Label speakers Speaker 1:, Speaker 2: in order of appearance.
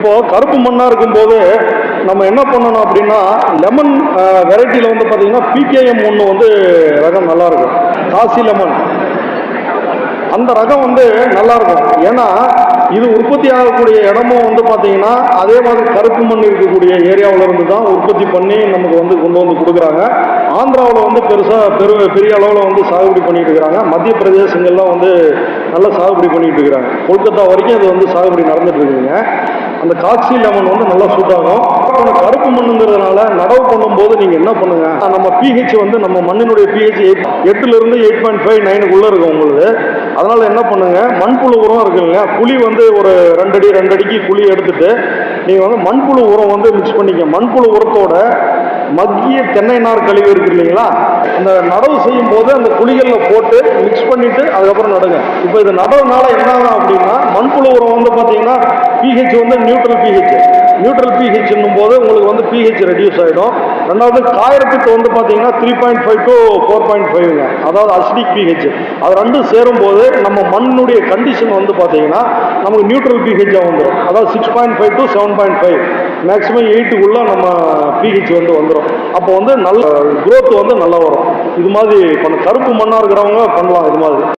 Speaker 1: இப்போ கருப்பு மண்ணா இருக்கும்போது நம்ம என்ன பண்ணணும் அப்படின்னா லெமன் வெரைட்டியில் வந்து பார்த்தீங்கன்னா பிகேஎம் ஒன்று வந்து ரகம் நல்லா இருக்கும். காசி லெமன் அந்த ரகம் வந்து நல்லா இருக்கும். ஏன்னா இது உற்பத்தி ஆகக்கூடிய இடமும் வந்து பார்த்தீங்கன்னா அதே மாதிரி கருப்பு மண் இருக்கக்கூடிய ஏரியாவில் இருந்து தான் உற்பத்தி பண்ணி நமக்கு வந்து கொண்டு வந்து கொடுக்குறாங்க. ஆந்திராவில் வந்து பெருசாக பெரு பெரிய அளவில் வந்து சாகுபடி பண்ணிட்டு இருக்கிறாங்க. மத்திய பிரதேசங்கள்லாம் வந்து நல்லா சாகுபடி பண்ணிட்டு இருக்கிறாங்க. கொல்கத்தா வரைக்கும் இது வந்து சாகுபடி நடந்துட்டு இருக்குதுங்க. அந்த காட்சி லெமன் வந்து நல்லா சூட் ஆகும். அப்புறம் கருப்பு மண்ணுங்கிறதுனால நடவு பண்ணும்போது நீங்கள் என்ன பண்ணுங்க? நம்ம பிஹெச் வந்து நம்ம மண்ணினுடைய பிஹெச் எயிட் எட்டுலேருந்து எயிட் பாயிண்ட் ஃபைவ் நைனுக்குள்ளே இருக்கும் உங்களுக்கு. அதனால் என்ன பண்ணுங்க? மண்புழு உரம் இருக்குங்க குழி வந்து ஒரு ரெண்டடி ரெண்டடிக்கு குழி எடுத்துட்டு நீங்கள் வந்து மண்புழு உரம் வந்து மிக்ஸ் பண்ணிக்க. மண்புழு உரத்தோட மக்கிய தென்னை நார் கழிவு இருக்கு இல்லைங்களா? அந்த நடவு செய்யும் போது அந்த குழிகளில் போட்டு மிக்ஸ் பண்ணிட்டு அதுக்கப்புறம் நடுங்க. இப்போ இது நடவுனால என்ன ஆகும் அப்படின்னா மண்புழு உரம் வந்து பார்த்தீங்கன்னா பிஹெச் வந்து நியூட்ரல் பிஹெச் நியூட்ரல் பிஹெச் போது உங்களுக்கு வந்து பிஹெச் ரெடியூஸ் ஆகிடும் ரெண்டாவது காயறதுக்கு வந்து பார்த்தீங்கன்னா three point five to four point ஃபைவ்ங்க அதாவது அசிடிக் பிஹெச் அது ரெண்டும் சேரும்போது நம்ம மண்ணுடைய கண்டிஷன் வந்து பார்த்தீங்கன்னா நமக்கு நியூட்ரல் பிஹெச்சாக வந்துடும் அதாவது six point five to seven point five maximum எயிட்டுக்குள்ளே நம்ம பிஹெச் வந்து வந்துடும் அப்போ வந்து நல்ல குரோத் வந்து நல்லா வரும். இது மாதிரி பண்ண கருப்பு மண்ணாக இருக்கிறவங்க பண்ணலாம் இது மாதிரி.